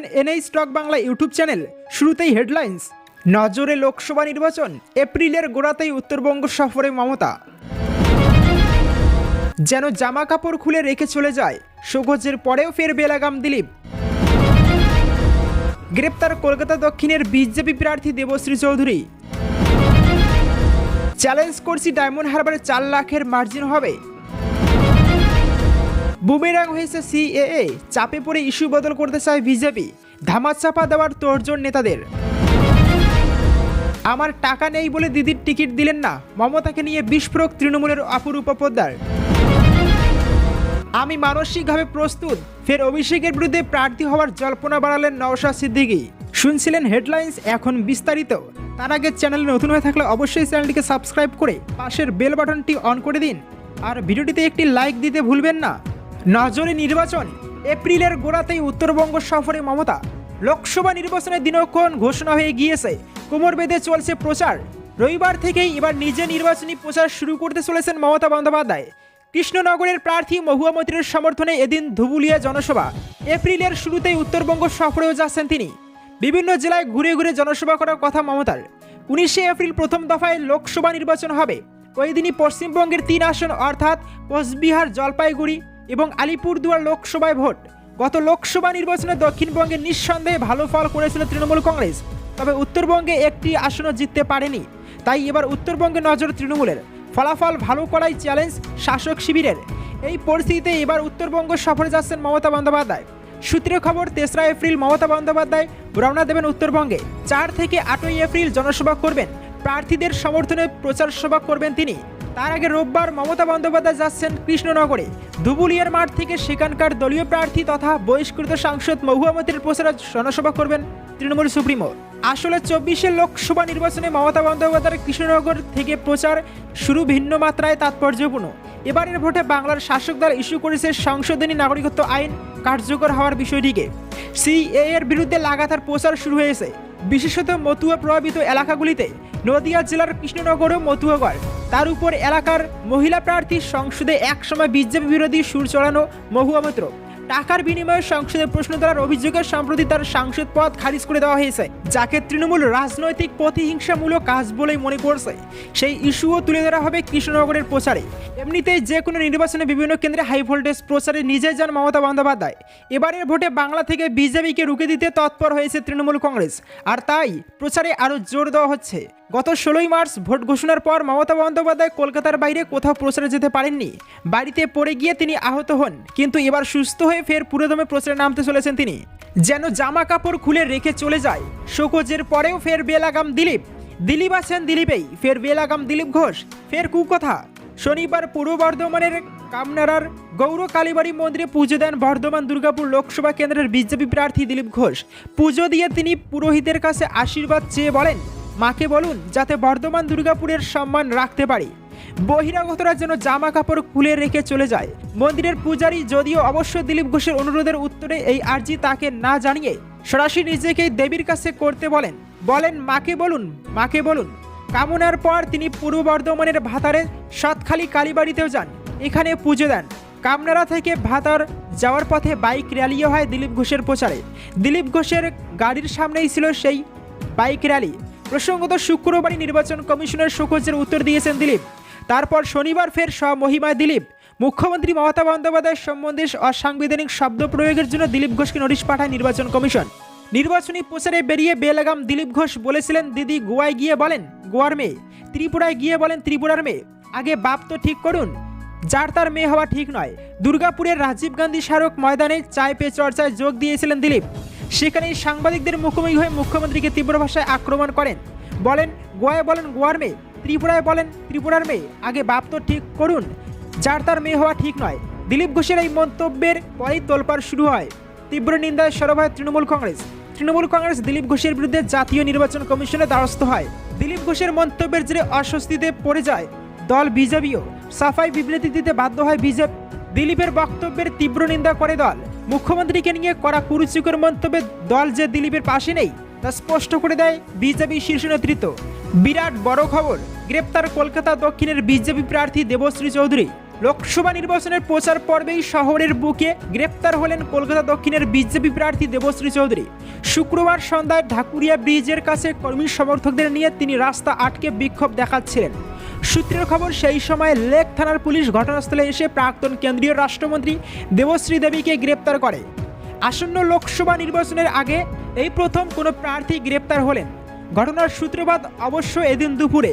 দেখছেন NI stock Bangla YouTube channel. শুরুতেই headlines. নজরে লোকসভা নির্বাচন, এপ্রিলের গোড়াতেই উত্তরবঙ্গ সফরে মমতা। যেন জামা কাপড় খুলে রেখে চলে যায় সুগজের পরেও ফের বেলাগাম দিলীপ। গ্রেপ্তার কলকাতা দক্ষিণের বিজেপি প্রার্থী দেবশ্রী চৌধুরী। চ্যালেঞ্জ করছি ডায়মন্ড হারবারে চার লাখের মার্জিন হবে। বুমেরাং হয়েছে সিএএ চাপে পড়ে ইস্যু বদল করতে চায় বিজেপি ধামাচাপা দেওয়ার তোড়জোড় নেতাদের। আমার টাকা নেই বলে দিদির টিকিট দিলেন না, মমতাকে নিয়ে বিস্ফোরক তৃণমূলের অপরূপ পোদ্দার। আমি মানসিকভাবে প্রস্তুত, ফের অভিষেকের বিরুদ্ধে প্রার্থী হওয়ার জল্পনা বাড়ালেন নওশা সিদ্দিকি। শুনছিলেন হেডলাইন্স, এখন বিস্তারিত। তার আগে চ্যানেলে নতুন হয়ে থাকলে অবশ্যই চ্যানেলটিকে সাবস্ক্রাইব করে পাশের বেল বাটনটি অন করে দিন। আর ভিডিওটিতে একটি লাইক দিতে ভুলবেন না। নজরে নির্বাচন। এপ্রিলের গোড়াতেই উত্তরবঙ্গ সফরে মমতা। লোকসভা নির্বাচনের দিনক্ষণ ঘোষণা হয়ে গিয়েছে? কোমর বেঁধে চলছে প্রচার। রবিবার থেকেই এবার নিজে নির্বাচনী প্রচার শুরু করতে চলেছেন মমতা বন্দ্যোপাধ্যায়। কৃষ্ণনগরের প্রার্থী মহুয়া মৈত্রের সমর্থনে এদিন ধুবুলিয়া জনসভা। এপ্রিলের শুরুতেই উত্তরবঙ্গ সফরেও যাচ্ছেন তিনি। বিভিন্ন জেলায় ঘুরে ঘুরে জনসভা করার কথা মমতার। উনিশে এপ্রিল প্রথম দফায় লোকসভা নির্বাচন হবে। ওই দিনই পশ্চিমবঙ্গের তিন আসন, অর্থাৎ কোচবিহার, জলপাইগুড়ি এবং আলিপুরদুয়ার লোকসভায় ভোট। গত লোকসভা নির্বাচনে দক্ষিণবঙ্গে নিঃসন্দেহে ভালো ফল করেছিল তৃণমূল কংগ্রেস, তবে উত্তরবঙ্গে একটি আসনও জিততে পারেনি। তাই এবার উত্তরবঙ্গে নজর তৃণমূলের। ফলাফল ভালো করাই চ্যালেঞ্জ শাসক শিবিরের। এই পরিস্থিতিতে এবার উত্তরবঙ্গ সফরে যাচ্ছেন মমতা বন্দ্যোপাধ্যায়। সূত্রের খবর, তেসরা এপ্রিল মমতা বন্দ্যোপাধ্যায় রওনা দেবেন উত্তরবঙ্গে। চার থেকে আটই এপ্রিল জনসভা করবেন। প্রার্থীদের সমর্থনে প্রচার সভা করবেন তিনি। তার আগে রোববার মমতা বন্দ্যোপাধ্যায় যাচ্ছেন কৃষ্ণনগরে। ধুবুলিয়ার মাঠ থেকে সেখানকার দলীয় প্রার্থী তথা বহিষ্কৃত সাংসদ মহুয়া মতির প্রচারে জনসভা করবেন তৃণমূল সুপ্রিমো। আসলে চব্বিশে লোকসভা নির্বাচনে মমতা বন্দ্যোপাধ্যায়ের কৃষ্ণনগর থেকে প্রচার শুরু ভিন্ন মাত্রায় তাৎপর্যপূর্ণ। এবারের ভোটে বাংলার শাসক দল ইস্যু করেছে সংশোধনী নাগরিকত্ব আইন কার্যকর হওয়ার বিষয়টিকে। সিএ এর বিরুদ্ধে লাগাতার প্রচার শুরু হয়েছে। বিশেষত মতুয়া প্রভাবিত এলাকাগুলিতে নদিয়া জেলার কৃষ্ণনগর ও মতুয়াগড়। তার উপর এলাকার মহিলা প্রার্থী সংসদে একসময় বিজেপি বিরোধী সুর চড়ানো মহুয়া মৈত্র। টাকার বিনিময়ে সংসদে প্রশ্ন তোলার অভিযোগে সম্প্রতি তার সাংসদ পদ খারিজ করে দেওয়া হয়েছে, যাকে তৃণমূল রাজনৈতিক প্রতিহিংসামূলক কাজ বলেই মনে করছে। সেই ইস্যুও তুলে ধরা হবে কৃষ্ণনগরের প্রচারে। এমনিতেই যে কোনো নির্বাচনে বিভিন্ন কেন্দ্রে হাই ভোল্টেজ প্রচারে নিজে যান মমতা বন্দ্যোপাধ্যায়। এবারের ভোটে বাংলা থেকে বিজেপিকে রুখে দিতে তৎপর হয়েছে তৃণমূল কংগ্রেস। আর তাই প্রচারে আরও জোর দেওয়া হচ্ছে। গত ষোলোই মার্চ ভোট ঘোষণার পর মমতা বন্দ্যোপাধ্যায় কলকাতার বাইরে কোথাও প্রচারে যেতে পারেননি। বাড়িতে পড়ে গিয়ে তিনি আহত হন। কিন্তু এবার সুস্থ হয়ে ফের পুরোদমে প্রচারে নামতে চলেছেন তিনি। যেন জামা কাপড় খুলে রেখে চলে যায়। শোকজের পরেও ফের বেলাগাম দিলীপ। দিলীপ আছেন দিলীপেই। ফের বেলাগাম দিলীপ ঘোষ। ফের কুকথা। শনিবার পূর্ব বর্ধমানের কামনারার গৌর কালীবাড়ি মন্দিরে পুজো দেন বর্ধমান দুর্গাপুর লোকসভা কেন্দ্রের বিজেপি প্রার্থী দিলীপ ঘোষ। পুজো দিয়ে তিনি পুরোহিতের কাছে আশীর্বাদ চেয়ে বলেন, মাকে বলুন, যাতে বর্ধমান দুর্গাপুরের সম্মান রাখতে পারি। বহিরাগতরা যেন জামা কাপড় খুলে রেখে চলে যায়। মন্দিরের পূজারী যদিও অবশ্য দিলীপ ঘোষের অনুরোধের উত্তরে এই আর্জি তাকে না জানিয়ে সরাসরি নিজেকেই দেবীর কাছে করতে বলেন। বলেন, মাকে বলুন মাকে বলুন। কামনার পর তিনি পূর্ব বর্ধমানের ভাতারে সাতখালি কালীবাড়িতেও যান। এখানে পুজো দেন। কামনারা থেকে ভাতার যাওয়ার পথে বাইক র্যালিও হয় দিলীপ ঘোষের প্রচারে। দিলীপ ঘোষের গাড়ির সামনেই ছিল সেই বাইক র্যালি। প্রসঙ্গত শুক্রবারই নির্বাচন কমিশনের শোকজের উত্তর দিয়েছেন দিলীপ। তারপর শনিবার ফের স্বমহিমায় দিলীপ। মুখ্যমন্ত্রী মমতা বন্দ্যোপাধ্যায়ের সম্বন্ধে অসাংবিধানিক শব্দ প্রয়োগের জন্য দিলীপ ঘোষকে নোটিশ পাঠায় নির্বাচন কমিশন। নির্বাচনী প্রচারে বেরিয়ে বেলাগাম দিলীপ ঘোষ বলেছিলেন, দিদি গোয়ায় গিয়ে বলেন, গোয়ার মেয়ে। ত্রিপুরায় গিয়ে বলেন, ত্রিপুরার মেয়ে। আগে বাপ তো ঠিক করুন, যার তার মেয়ে হওয়া ঠিক নয়। দুর্গাপুরের রাজীব গান্ধী স্মারক ময়দানে চায় পে চর্চায় যোগ দিয়েছিলেন দিলীপ। সেখানেই সাংবাদিকদের মুখোমুখি হয়ে মুখ্যমন্ত্রীকে তীব্র ভাষায় আক্রমণ করেন। বলেন, গোয়ায় বলেন, গোয়ার মেয়ে। ত্রিপুরায় বলেন, ত্রিপুরার মেয়ে। আগে বাপ তো ঠিক করুন, যার তার মেয়ে হওয়া ঠিক নয়। দিলীপ ঘোষের এই মন্তব্যের পরেই তোলপাড় শুরু হয়। তীব্র নিন্দায় সরব হয় তৃণমূল কংগ্রেস। তৃণমূল কংগ্রেস দিলীপ ঘোষের বিরুদ্ধে জাতীয় নির্বাচন কমিশনে দ্বারস্থ হয়। দিলীপ ঘোষের মন্তব্যের জেরে অস্বস্তিতে পড়ে যায় দল বিজেপিও। সাফাই বিবৃতি দিতে বাধ্য হয় বিজেপি। দিলীপের বক্তব্যের তীব্র নিন্দা করে দল। মুখ্যমন্ত্রীকে নিয়ে করা কুরুচিকর মন্তব্যে দল যে দিলীপের পাশে নেই, তা স্পষ্ট করে দেয় বিজেপি শীর্ষ নেতৃত্ব। বিরাট বড় খবর, গ্রেপ্তার কলকাতা দক্ষিণের বিজেপি প্রার্থী দেবশ্রী চৌধুরী। লোকসভা নির্বাচনের প্রচার পর্বেই শহরের বুকে গ্রেপ্তার হলেন কলকাতা দক্ষিণের বিজেপি প্রার্থী দেবশ্রী চৌধুরী। শুক্রবার সন্ধ্যায় ঢাকুরিয়া ব্রিজের কাছে কর্মী সমর্থকদের নিয়ে তিনি রাস্তা আটকে বিক্ষোভ দেখাচ্ছিলেন। সূত্রের খবর, সেই সময় লেক থানার পুলিশ ঘটনাস্থলে এসে প্রাক্তন কেন্দ্রীয় রাষ্ট্রমন্ত্রী দেবশ্রী দেবীকে গ্রেপ্তার করে। আসন্ন লোকসভা নির্বাচনের আগে এই প্রথম কোনো প্রার্থী গ্রেপ্তার হলেন। ঘটনার সূত্রপাত অবশ্য এদিন দুপুরে।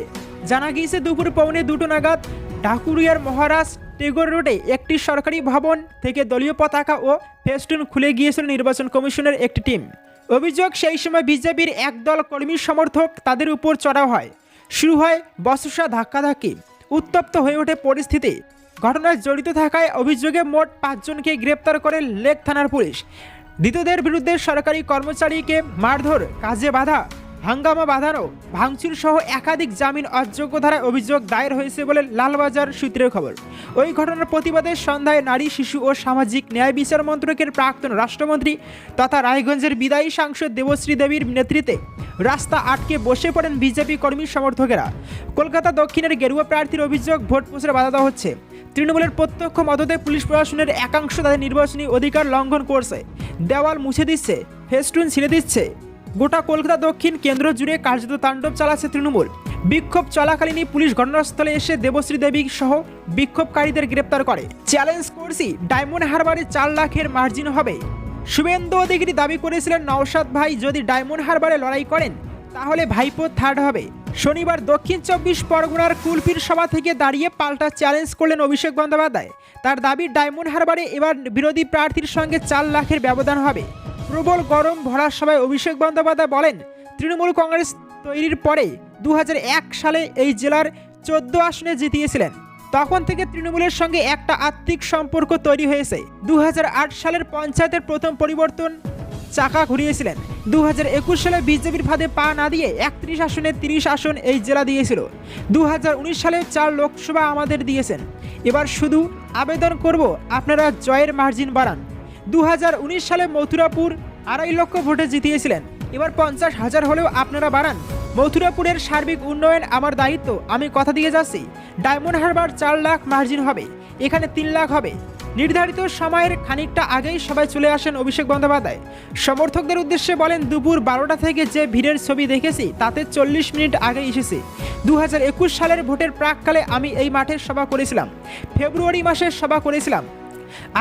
জানা গিয়েছে, দুপুর পৌনে দুটো নাগাদ ঢাকুরিয়ার মহারাজ টেগোর রোডে একটি সরকারি ভবন থেকে দলীয় পতাকা ও ফেস্টুন খুলে গিয়েছিল নির্বাচন কমিশনের একটি টিম। অভিযোগ, সেই সময় বিজেপির একদল কর্মী সমর্থক তাদের উপর চড়াও হয়। শুরু হয় বসসা ধাক্কাধাক্কি। উত্তপ্ত হয়ে ওঠে পরিস্থিতি। ঘটনায় জড়িত থাকায় অভিযোগে মোট পাঁচজনকে গ্রেপ্তার করে লেক থানার পুলিশ। দ্বিতীয়দের বিরুদ্ধে সরকারি কর্মচারীকে মারধর, কাজে বাধা হাঙ্গামা বাঁধানো, ভাঙচুর সহ একাধিক জামিন অযোগ্য ধারায় অভিযোগ দায়ের হয়েছে বলে লালবাজার সূত্রের খবর। ওই ঘটনার প্রতিবাদে সন্ধ্যায় নারী, শিশু ও সামাজিক ন্যায় বিচার মন্ত্রকের প্রাক্তন রাষ্ট্রমন্ত্রী তথা রায়গঞ্জের বিদায়ী সাংসদ দেবশ্রী দেবীর নেতৃত্বে রাস্তা আটকে বসে পড়েন বিজেপি কর্মী সমর্থকেরা। কলকাতা দক্ষিণের গেরুয়া প্রার্থীর অভিযোগ ভোট প্রচারে বাধা দেওয়া হচ্ছে। তৃণমূলের প্রত্যক্ষ মদতে পুলিশ প্রশাসনের একাংশ তাদের নির্বাচনী অধিকার লঙ্ঘন করছে। দেওয়াল মুছে দিচ্ছে, ফেস্টুন ছিঁড়ে দিচ্ছে। গোটা কলকাতা দক্ষিণ কেন্দ্র জুড়ে কার্যত তাণ্ডব চালাচ্ছে তৃণমূল। বিক্ষোভ চলাকালীনই পুলিশ ঘটনাস্থলে এসে দেবশ্রী দেবী সহ বিক্ষোভকারীদের গ্রেপ্তার করে। চ্যালেঞ্জ করছি, ডায়মন্ড হারবারে চার লাখের মার্জিন হবে। শুভেন্দু অধিকারী দাবি করেছিলেন, নওশাদ ভাই যদি ডায়মন্ড হারবারে লড়াই করেন, তাহলে ভাইপো থার্ড হবে। শনিবার দক্ষিণ চব্বিশ পরগনার কুলপির সভা থেকে দাঁড়িয়ে পাল্টা চ্যালেঞ্জ করলেন অভিষেক বন্দ্যোপাধ্যায়। তার দাবি, ডায়মন্ড হারবারে এবার বিরোধী প্রার্থীর সঙ্গে চার লাখের ব্যবধান হবে। প্রবল গরম ভরার সভায় অভিষেক বন্দ্যোপাধ্যায় বলেন, তৃণমূল কংগ্রেস তৈরির পরে দু হাজার এক সালে এই জেলার চোদ্দ আসনে জিতিয়েছিলেন। তখন থেকে তৃণমূলের সঙ্গে একটা আত্মিক সম্পর্ক তৈরি হয়েছে। দু হাজার আট সালের পঞ্চায়েতের প্রথম পরিবর্তন চাকা ঘুরিয়েছিলেন। দু হাজার একুশ সালে বিজেপির ফাঁদে পা না দিয়ে একত্রিশ আসনে তিরিশ আসন এই জেলা দিয়েছিল। দু হাজার উনিশ সালে চার লোকসভা আমাদের দিয়েছেন। এবার শুধু আবেদন করব, আপনারা জয়ের মার্জিন বাড়ান। দু হাজার উনিশ সালে মথুরাপুর আড়াই লক্ষ ভোটে জিতিয়েছিলেন। এবার পঞ্চাশ হাজার হলেও আপনারা বাড়ান। মথুরাপুরের সার্বিক উন্নয়ন আমার দায়িত্ব, আমি কথা দিয়ে যাচ্ছি। ডায়মন্ড হারবার চার লাখ মার্জিন হবে, এখানে তিন লাখ হবে। নির্ধারিত সময়ের খানিকটা আগেই সবাই চলে আসেন অভিষেক বন্দ্যোপাধ্যায়। সমর্থকদের উদ্দেশ্যে বলেন, দুপুর বারোটা থেকে যে ভিড়ের ছবি দেখেছি, তাতে চল্লিশ মিনিট আগে এসেছি। দু হাজার একুশ সালের ভোটের প্রাককালে আমি এই মাঠের সভা করেছিলাম। ফেব্রুয়ারি মাসের সভা করেছিলাম।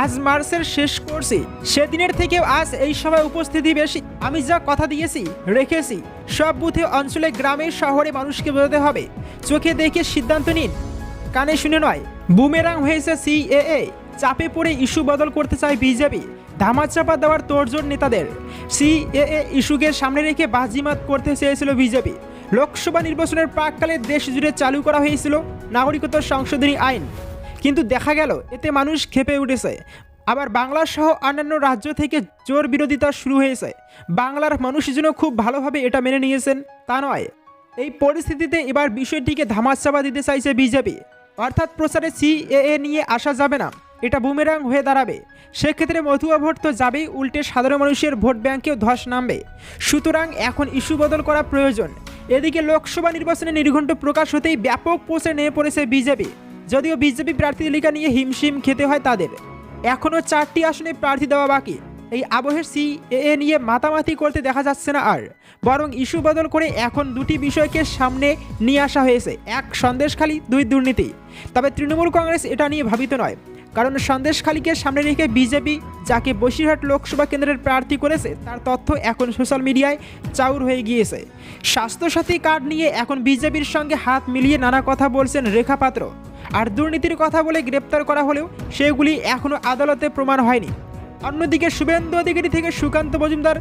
আজ মার্চের শেষ করছি। সেদিনের থেকেও আজ এই সভায় উপস্থিতি বেশি। আমি যা কথা দিয়েছি, রেখেছি, সব বুথে অঞ্চলে, গ্রামে, শহরে মানুষকে বোঝাতে হবে। চোখে দেখে সিদ্ধান্ত নিন। কানে শুনে নয়, বুমেরাং হয়েছে সিএএ। চাপে পড়ে ইস্যু বদল করতে চায় বিজেপি। ধামাচাপা দেওয়ার তোড়জোড় নেতাদের। সিএএ ইস্যুকে সামনে রেখে বাজিমাত করতে চেয়েছিল বিজেপি। লোকসভা নির্বাচনের প্রাককালে দেশ জুড়ে চালু করা হয়েছিল নাগরিকত্ব সংশোধনী আইন। কিন্তু দেখা গেল, এতে মানুষ খেপে উঠেছে। আবার বাংলা সহ অন্যান্য রাজ্য থেকে জোর বিরোধিতা শুরু হয়েছে। বাংলার মানুষ যেন খুব ভালোভাবে এটা মেনে নিয়েছেন, তা নয়। এই পরিস্থিতিতে এবার বিষয়টিকে ধামাচাপা দিতে চাইছে বিজেপি। অর্থাৎ প্রচারে সিএএ নিয়ে আসা যাবে না, এটা বুমেরাং হয়ে দাঁড়াবে। সেক্ষেত্রে মতুয়া ভোট তো যাবেই, উল্টে সাধারণ মানুষের ভোট ব্যাংকেও ধস নামবে। সুতরাং এখন ইস্যু বদল করা প্রয়োজন। এদিকে লোকসভা নির্বাচনে নির্ঘণ্ট প্রকাশ হতেই ব্যাপক পোষে নেমে পড়েছে বিজেপি। যদিও বিজেপি প্রার্থী তালিকা নিয়ে হিমশিম খেতে হয় তাদের। এখনও চারটি আসনে প্রার্থী দেওয়া বাকি। এই আবহের এ নিয়ে মাতামাতি করতে দেখা যাচ্ছে না আর। বরং ইস্যু বদল করে এখন দুটি বিষয়কে সামনে নিয়ে আসা হয়েছে। এক সন্দেশখালী, দুই দুর্নীতি। তবে তৃণমূল কংগ্রেস এটা নিয়ে ভাবিত নয়। কারণ সন্দেশখালীকে সামনে রেখে বিজেপি, যাকে বসিরহাট লোকসভা কেন্দ্রের প্রার্থী করেছে, তার তথ্য এখন সোশ্যাল মিডিয়ায় চাউর হয়ে গিয়েছে। স্বাস্থ্যসাথী কার্ড নিয়ে এখন বিজেপির সঙ্গে হাত মিলিয়ে নানা কথা বলছেন রেখা পাত্র। আর দুর্নীতির কথা বলে গ্রেপ্তার করা হলেও সেগুলি এখনও আদালতে প্রমাণ হয়নি। অন্যদিকে শুভেন্দু অধিকারী থেকে সুকান্ত মজুমদার,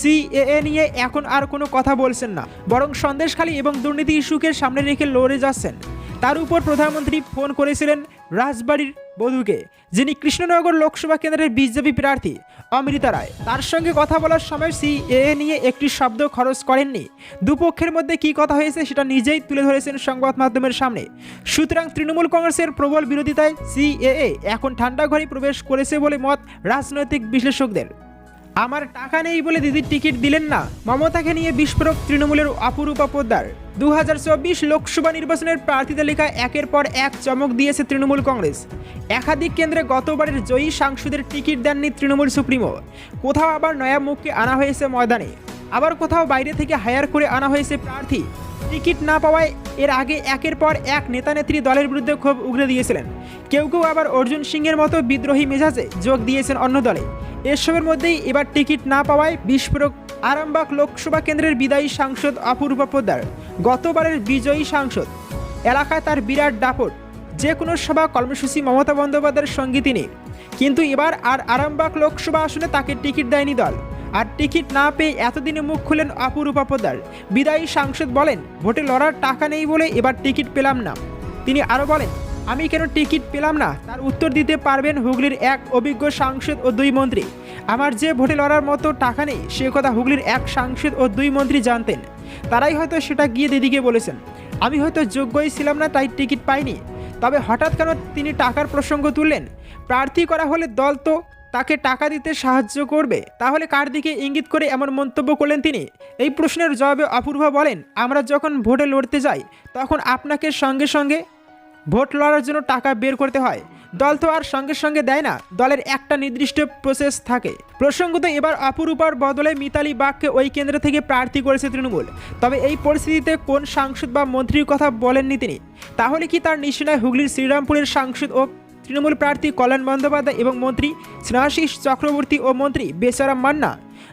সিএএ নিয়ে এখন আর কোনো কথা বলছেন না। বরং সন্দেশখালী এবং দুর্নীতি ইস্যুকে সামনে রেখে লড়ে যাচ্ছেন। তার উপর প্রধানমন্ত্রী ফোন করেছিলেন রাজবাড়ির বধূকে, যিনি কৃষ্ণনগর লোকসভা কেন্দ্রের বিজেপি প্রার্থী অমৃতা রায়। তার সঙ্গে কথা বলার সময় সিএএ নিয়ে একটি শব্দ খরচ করেননি। দুপক্ষের মধ্যে কি কথা হয়েছে সেটা নিজেই তুলে ধরেছেন সংবাদ মাধ্যমের সামনে। সুতরাং তৃণমূল কংগ্রেসের প্রবল বিরোধিতায় সিএএ এখন ঠান্ডা ঘরে প্রবেশ করেছে বলে মত রাজনৈতিক বিশ্লেষকদের। আমার টাকা নেই বলে দিদির টিকিট দিলেন না। মমতাকে নিয়ে বিস্ফোরক তৃণমূলের অপরূপা পোদ্দার দু হাজার চব্বিশ লোকসভা নির্বাচনের প্রার্থী তালিকায় একের পর এক চমক দিয়েছে তৃণমূল কংগ্রেস। একাধিক কেন্দ্রে গতবারের জয়ী সাংসদের টিকিট দেননি তৃণমূল সুপ্রিমো। কোথাও আবার নয়া মুখকে আনা হয়েছে ময়দানে। আবার কোথাও বাইরে থেকে হায়ার করে আনা হয়েছে প্রার্থী। টিকিট না পাওয়ায় এর আগে একের পর এক নেতানেত্রী দলের বিরুদ্ধে ক্ষোভ উগরে দিয়েছিলেন। কেউ কেউ আবার অর্জুন সিংয়ের মতো বিদ্রোহী মেজাজে যোগ দিয়েছেন অন্য দলে। এসবের মধ্যেই এবার টিকিট না পাওয়ায় বিস্ফোরক আরামবাগ লোকসভা কেন্দ্রের বিদায়ী সাংসদ অপূর্ব পোদ্দার, গতবারের বিজয়ী সাংসদ। এলাকায় তার বিরাট দাপট, যে কোনো সভা কর্মসূচি মমতা বন্দ্যোপাধ্যায়ের সঙ্গী তিনি। কিন্তু এবার আর আরামবাগ লোকসভা আসনে তাকে টিকিট দেয়নি দল। আর টিকিট না পেয়ে এতদিনে মুখ খুলেন অপরূপা পোদ্দার বিদায়ী সাংসদ বলেন, ভোটে লড়ার টাকা নেই বলে এবার টিকিট পেলাম না। তিনি আরও বলেন, আমি কেন টিকিট পেলাম না? তার উত্তর দিতে পারবেন হুগলির এক অভিজ্ঞ সাংসদ ও দুই মন্ত্রী। আমার যে ভোটে লড়ার মতো টাকা নেই, সে কথা হুগলির এক সাংসদ ও দুই মন্ত্রী জানতেন। তারাই হয়তো সেটা গিয়ে দিদিকে বলেছেন। আমি হয়তো যোগ্যই ছিলাম না, তাই টিকিট পাইনি। তবে হঠাৎ কেন তিনি টাকার প্রসঙ্গ তুললেন? প্রার্থী করা হলে দল তো তাকে টাকা দিতে সাহায্য করবে? তাহলে কার দিকে ইঙ্গিত করে এমন মন্তব্য করলেন তিনি? এই প্রশ্নের জবাবে অপূর্ব বলেন, আমরা যখন ভোটে লড়তে যাই, তখন আপনাকে সঙ্গে সঙ্গে ভোট লড়ার জন্য টাকা বের করতে হয়। দল তো আর সঙ্গে সঙ্গে দেয় না, দলের একটা নির্দিষ্ট প্রসেস থাকে। প্রসঙ্গত এবার অপরূপার বদলে মিতালি বাগকে ওই কেন্দ্র থেকে প্রার্থী করেছে তৃণমূল। তবে এই পরিস্থিতিতে কোন সাংসদ বা মন্ত্রীর কথা বলেননি তিনি? তাহলে কি তার নিশানায় হুগলির শ্রীরামপুরের সাংসদ ও তৃণমূল প্রার্থী কল্যাণ বন্দ্যোপাধ্যায় এবং মন্ত্রী স্নেহাশিস চক্রবর্তী ও মন্ত্রী বেচারাম মান্না।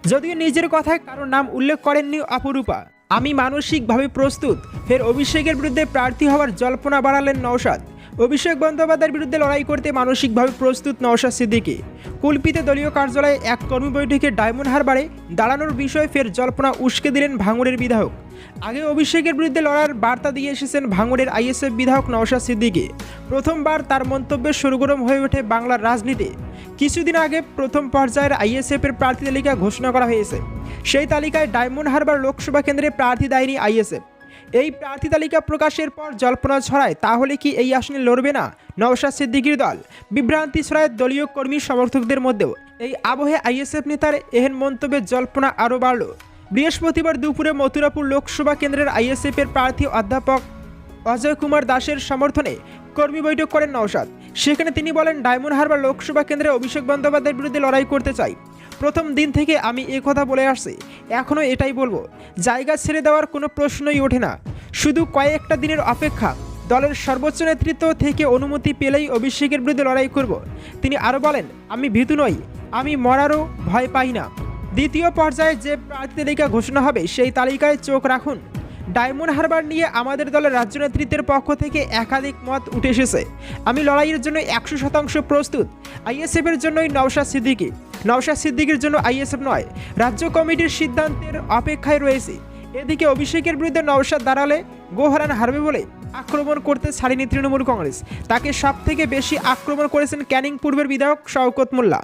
যদিও নিজের কথায় কারও নাম উল্লেখ করেননি অপরূপা। আমি মানসিকভাবে প্রস্তুত। ফের অভিষেকের বিরুদ্ধে প্রার্থী হওয়ার জল্পনা বাড়ালেন নওশাদ। অভিষেক বন্দ্যোপাধ্যায়ের বিরুদ্ধে লড়াই করতে মানসিকভাবে প্রস্তুত নওশাদ সিদ্দিকী। কুলপিতে দলীয় কার্যালয়ে এক কর্মী বৈঠকে ডায়মন্ড হারবারে দাঁড়ানোর বিষয়ে ফের জল্পনা উস্কে দিলেন ভাঙড়ের বিধায়ক। আগে অভিষেকের বিরুদ্ধে লড়ার বার্তা দিয়ে এসেছেন ভাঙড়ের আইএসএফ বিধায়ক নওশাদ সিদ্দিকী। প্রথমবার তার মন্তব্যে সরগরম হয়ে ওঠে বাংলার রাজনীতি। কিছুদিন আগে প্রথম পর্যায়ের আইএসএফের প্রার্থী তালিকা ঘোষণা করা হয়েছে। সেই তালিকায় ডায়মন্ড হারবার লোকসভা কেন্দ্রে প্রার্থী দেয়নি আইএসএফ। এই প্রার্থী তালিকা প্রকাশের পর জল্পনা ছড়ায়, তাহলে কি এই আসনে লড়বে না? নওশাদ সিদ্দিকির দল। বিভ্রান্তি ছড়ায় দলীয় কর্মী সমর্থকদের মধ্যেও। এই আবহে আইএসএফ নেতার এহেন মন্তব্যের জল্পনা আরও বাড়ল। বৃহস্পতিবার দুপুরে মথুরাপুর লোকসভা কেন্দ্রের আইএসএফের প্রার্থী অধ্যাপক অজয় কুমার দাসের সমর্থনে কর্মী বৈঠক করেন নওশাদ। সেখানে তিনি বলেন, ডায়মন্ড হারবার লোকসভা কেন্দ্রে অভিষেক বন্দ্যোপাধ্যায়ের বিরুদ্ধে লড়াই করতে চাই। প্রথম দিন থেকে আমি এ কথা বলে আসছি। এখনও এটাই বলব। জায়গা ছেড়ে দেওয়ার কোনো প্রশ্নই ওঠে না। শুধু কয়েকটা দিনের অপেক্ষা। দলের সর্বোচ্চ নেতৃত্ব থেকে অনুমতি পেলেই অভিষেকের বিরুদ্ধে লড়াই করব। তিনি আরও বলেন, আমি ভীতু নই। আমি মরারও ভয় পাই না। দ্বিতীয় পর্যায়ে যে প্রার্থী তালিকা ঘোষণা হবে, সেই তালিকায় চোখ রাখুন। ডায়মন্ড হারবার নিয়ে আমাদের দলের রাজ্য নেতৃত্বের পক্ষ থেকে একাধিক মত উঠে এসেছে। আমি লড়াইয়ের জন্য একশো শতাংশ প্রস্তুত। আইএসএফের জন্যই নওশাদ সিদ্দিকি। নওশাদ সিদ্দিকির জন্য আইএসএফ নয়, রাজ্য কমিটির সিদ্ধান্তের অপেক্ষায় রয়েছে। এদিকে অভিষেকের বিরুদ্ধে নওশাদ দাঁড়ালে গোহারান হারবে বলে আক্রমণ করতে ছাড়েনি তৃণমূল কংগ্রেস। তাকে সব থেকে বেশি আক্রমণ করেছেন ক্যানিং পূর্বের বিধায়ক শওকত মোল্লা।